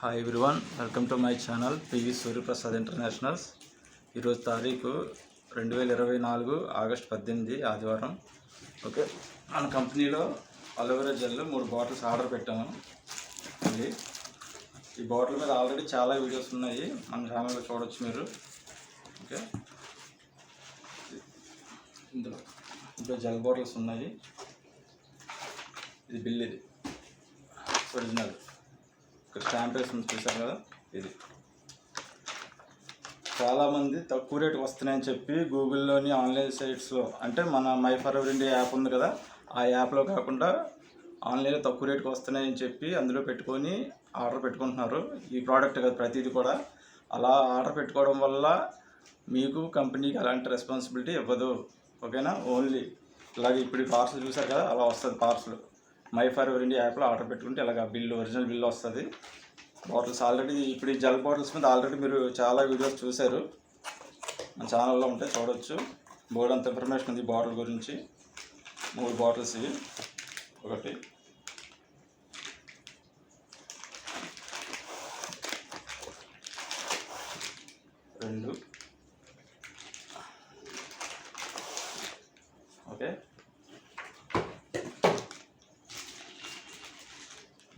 Hi everyone welcome to my channel P V Suryaprasad internationals ఈరోజు తారీఖు రెండు వేల ఇరవై నాలుగు ఆగస్ట్ పద్దెనిమిది ఆదివారం. ఓకే మన కంపెనీలో అలోవెరా జెల్ మూడు బాటిల్స్ ఆర్డర్ పెట్టాము. ఇది. ఈ బాటిల్ మీద ఆల్రెడీ చాలా వీడియోస్ ఉన్నాయి. మన ఛానల్లో చూడొచ్చు మీరు. ఓకే ఇందులో ఇందులో జెల్ బాటిల్స్ ఉన్నాయి. ఇది బిల్ ఇది. ఒరిజినల్ ఇక్కడ స్టాంప్ వేసి చూసారు కదా? ఇది. చాలామంది తక్కువ రేటు వస్తున్నాయని చెప్పి గూగుల్లోని ఆన్లైన్ సైట్స్లో అంటే మన my forever India app ఉంది కదా ఆ యాప్లో కాకుండా ఆన్లైన్లో తక్కువ రేటుకి వస్తున్నాయని చెప్పి అందులో పెట్టుకొని ఆర్డర్ పెట్టుకుంటున్నారు. ఈ ప్రోడక్ట్ కదా ప్రతిదీ కూడా. అలా ఆర్డర్ పెట్టుకోవడం వల్ల మీకు కంపెనీకి ఎలాంటి రెస్పాన్సిబిలిటీ ఇవ్వదు. ఓకేనా? ఓన్లీ. ఇలాగే ఇప్పుడు పార్సల్ చూసారు కదా అలా వస్తుంది parcel. My forever India యాప్లో ఆర్డర్ పెట్టుకుంటే ఇలాగ బిల్లు ఒరిజినల్ బిల్లు వస్తుంది. బాటిల్స్ ఆల్రెడీ ఇప్పుడు ఈ జల్ బాటిల్స్ మీద ఆల్రెడీ మీరు చాలా వీడియోస్ చూశారు. మన ఛానల్లో ఉంటే చూడవచ్చు బోర్డు అంత ఇన్ఫర్మేషన్ ఉంది బాటిల్ గురించి. మూడు బాటిల్స్ ఇవి. ఒకటి. రెండు. ఓకే.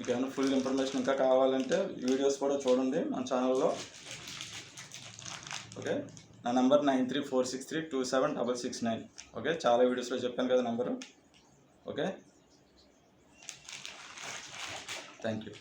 మీకు ఏమైనా ఫుల్ ఇన్ఫర్మేషన్ ఇంకా కావాలంటే వీడియోస్ కూడా చూడండి మన ఛానల్లో ఓకే నా number nine three four six three two seven double six nine. Okay చాలా వీడియోస్లో చెప్పాను కదా నెంబరు ఓకే థ్యాంక్ యూ